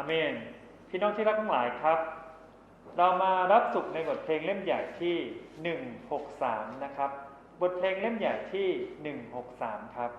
อเมน พี่น้องที่รักทั้งหลายครับ เรามารับสุขในบทเพลงเล่มใหญ่ที่ 163 นะครับ บทเพลงเล่มใหญ่ที่ 163 ครับ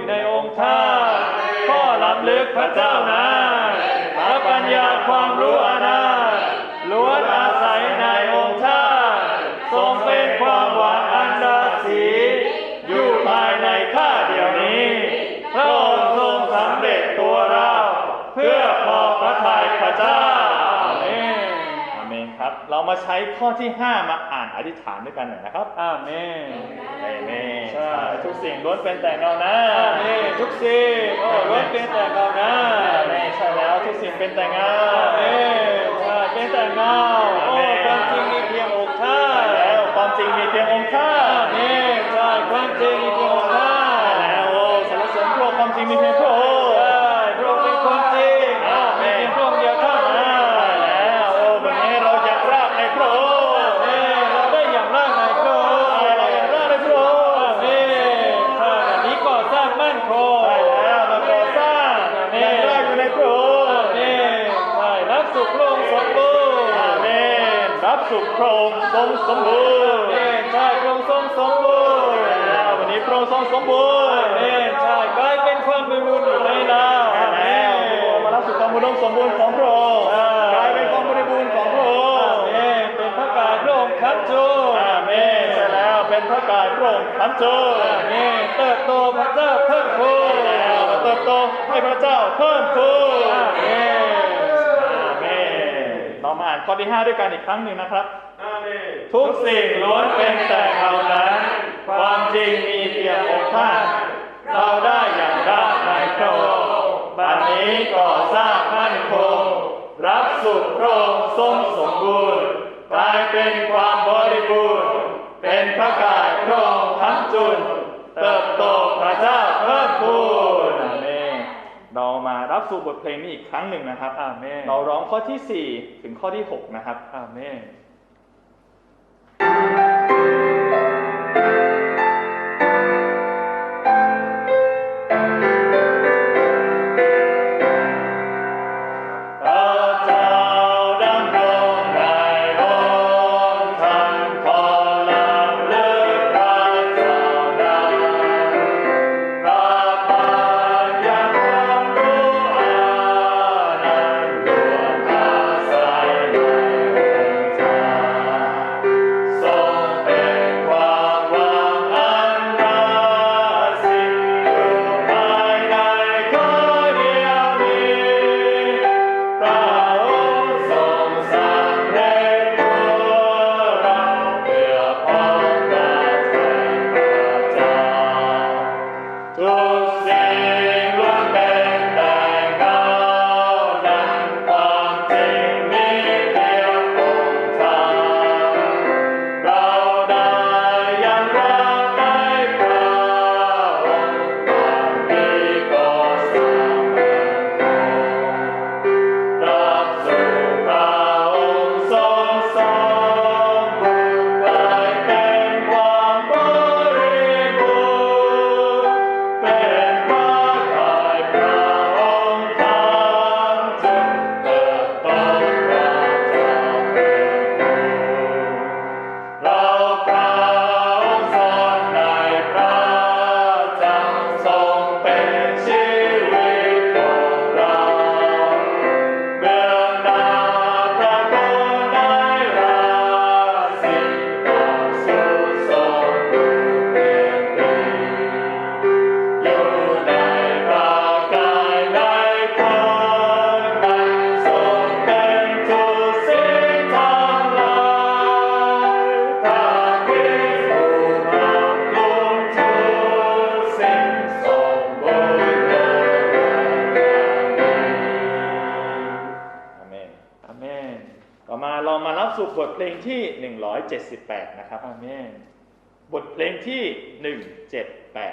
ู่ในองค์ท่าข้อล้ำลึกพระเจ้านาพระปัญญาความรู้อานาล้วนอาศัยในองค์ท่าทรงเป็นความหวังอันดาสีอยู่ภายในข้าเดียวนี้พระองค์ทรงสำเร็จตัวเราเพื่อพอพระทัยพระเจ้าอาเมนครับ เรามาใช้ข้อที่ห้ามาอ่าน อธิษฐานด้วยกันหน่อยนะครับอาเมนเอเมนใช่ทุกสิ่งล้วนเป็นแต่เงาน้าอาเมนทุกสิ่งโอ้ล้วนเป็นแต่เงาน้าอาเมนใช่แล้วทุกสิ่งเป็นแต่เงาอาเมนใช่เป็นแต่เงาโอ้ความจริงมีเพียงองค์ท่าแล้วความจริงมีเพียงองค์ท่านอาเมนใช่ความจริงมีเพียงองค์ท่าแล้วโอ้สรรเสริญพระความจริงมีเพียง พระองค์ทั้งโจเอ๊เติบโตพระเจ้าเพิ่มพูนแล้วมาเติบโตให้พระเจ้าเพิ่มพูนเมนเรามาอ่านข้อที่ 5 ด้วยกันอีกครั้งหนึ่งนะครับ ทุกสิ่งล้วนเป็นแต่เรานั้นความจริงมีเพียงองค์ท่านเราได้อย่างราบในพระองค์บัดนี้ก่อสร้างมั่นคงรับสุขพระองค์ทรงสมบูรณ์กลายเป็นความบริบูรณ์ เป็นพระกายพระองค์ ทั้งจุนเติบโตพระเจ้าเพิ่มพูนอาเมนเรามารับสู่บทเพลงนี้อีกครั้งหนึ่งนะครับอาเมนเราร้องข้อที่ 4 ถึงข้อที่ 6 นะครับอาเมน ครับอาเมนบทเพลงที่178ข้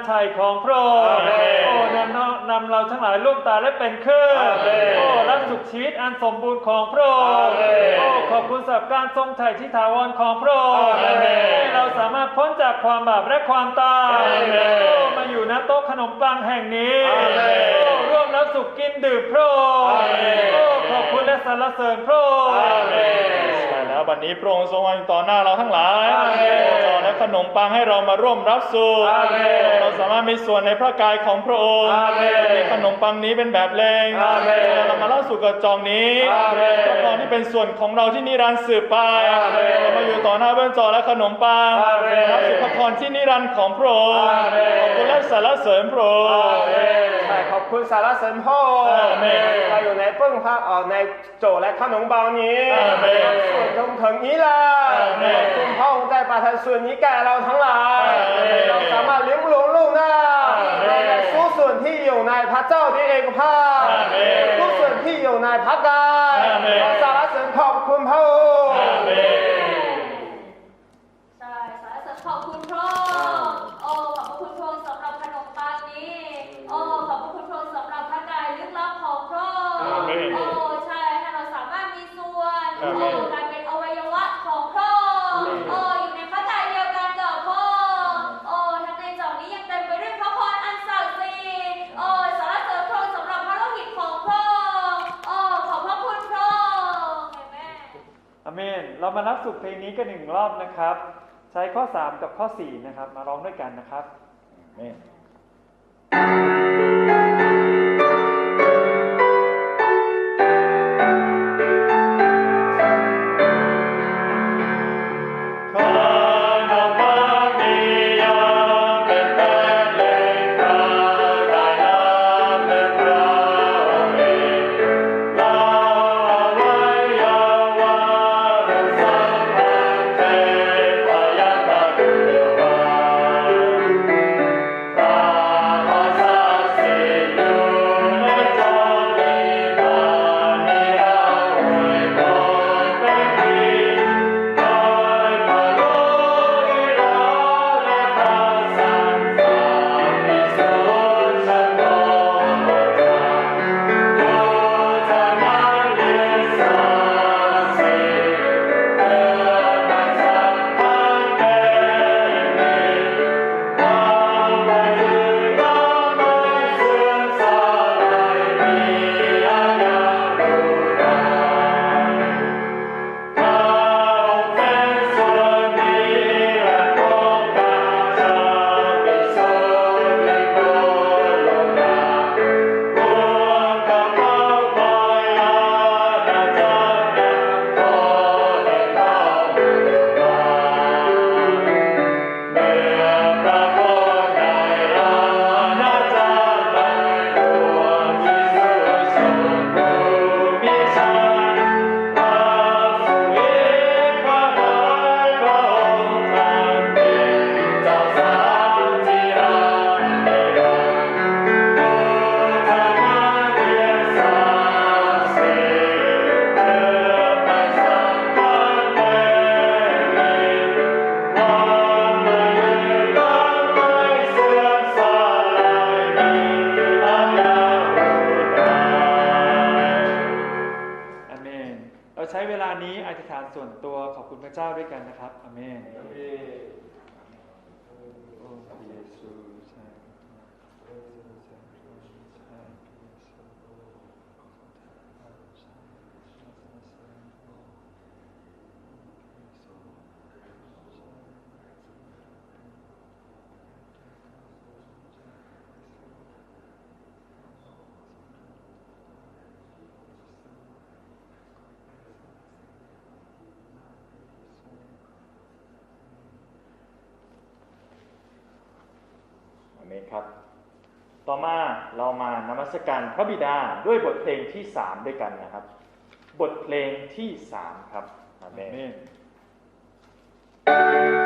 ำหรับการไถ่ของพระองค์อาเมนโอ้นำเรานำเราทั้งหลายลูกตาและเป็นขึ้นอาเมนโอ้รับสุขชีวิตอันสมบูรณ์ของพระองค์อาเมนโอ้ขอบคุณสำหรับการทรงไถ่ที่ถาวรของพระองค์อาเมนให้เราสามารถพ้นจากความบาปและความตายอาเมนโอ้มาอยู่ณโต๊ะขนมปังแห่งนี้อาเมนโอ้ร่วมรับสุขกินดื่มพระองค์อาเมนโอ้ขอบคุณและสรรเสริญพระองค์อาเมนใช่ แล้วบัดนี้พระองค์ทรงวางอยู่ต่อหน้าเราทั้งหลายอาเมนโอ้และขนมปังให้เรามาร่วมรับสู่อาเมนเราสามารถมีส่วนในพระกายของพระองค์อาเมนมีขนมปังนี้เป็นแบบเลงอาเมนเรามาเล่าสู่กระจองนี้อาเมนพระพรที่เป็นส่วนของเราที่นิรันดร์สืบไปอาเมนเรามาอยู่ต่อหน้าเบื้องจอและขนมปังอาเมนรับสู่พระพรที่นิรันดร์ของพระองค์อาเมนขอบคุณและสรรเสริญพระองค์ใช่ ขอบคุณสารเสริญพ่ออาเมนเราอยู่ในปึ้งพระเอ่อในโจและขนมปังนี้อาเมนส่วนตรงถึงนี้ละอาเมนขอบคุณพ่อองค์ได้ประทานส่วนนี้แก่เราทั้งหลายอาเมนเราสามารถเลี้ยงลูกลูกหน้าอาเมนเราได้สู้ส่วนที่อยู่ในพระเจ้าที่เอกภาพอาเมนสู้ส่วนที่อยู่ในพระกายอาเมนเราสารเสริญขอบคุณพระองค์ มน เรามารับสุขเพลงนี้กันหนึ่งรอบนะครับ ใช้ข้อ 3 กับข้อ 4 นะครับ มาร้องด้วยกันนะครับข อธิษฐานส่วนตัวขอบคุณพระเจ้าด้วยกันนะครับอาเมน โอ้พระเยซูใช่อาเมน ครับ ต่อมาเรามานมัสการพระบิดาด้วยบทเพลงที่3ด้วยกันนะครับ บทเพลงที่3ครับอาเมอาน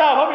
ร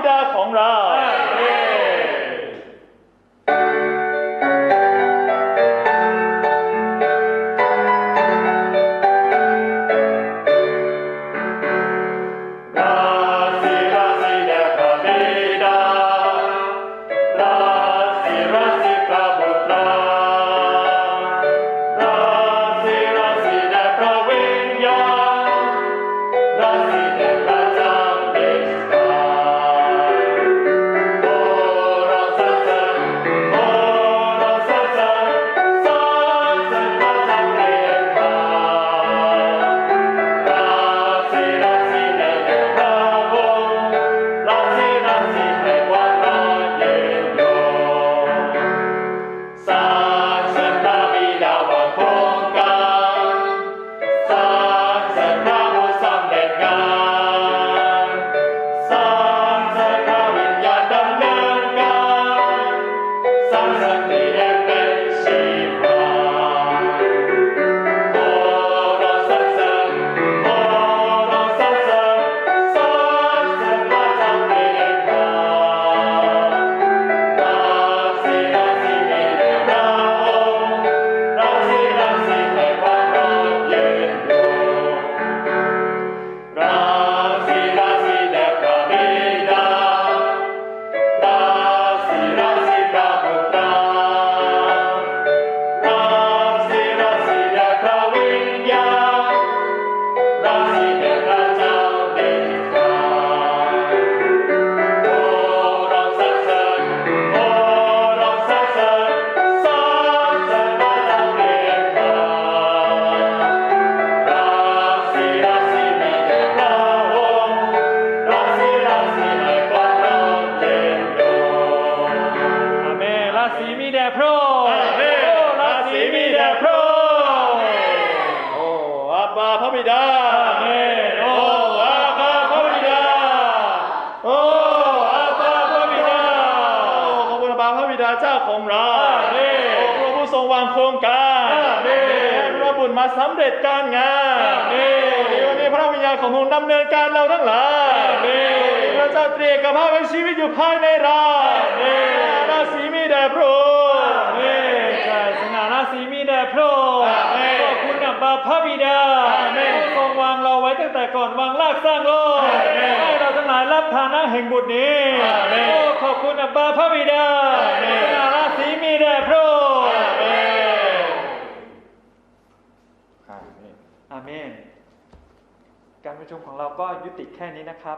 เจ้าของเราอาเมนโอ้พระผู้ทรงวางโครงการอาเมนให้พระบุญมาสำเร็จการงานอาเมนในวันนี้พระวิญญาณของพระองค์ดำเนินการเราทั้งหลายอาเมนพระเจ้าเตรียมกับพระเป็นชีวิตอยู่ภายในเราอาเมนราศีมีแด่พระองค์อาเมนใช่สง่าราศีมีแด่พระองค์อาเมนขอบคุณอับบาพระบิดา แต่ก่อนวางรากสร้างโลกอาเมนให้เราทั้งหลายรับฐานะแห่งบุตรนี้อาเมนโอ้ขอบคุณอับบาพระบิดาอาเมนสง่าราศีมีแด่พระองค์อาเมนอาเมน การประชุมของเราก็ยุติแค่นี้นะครับ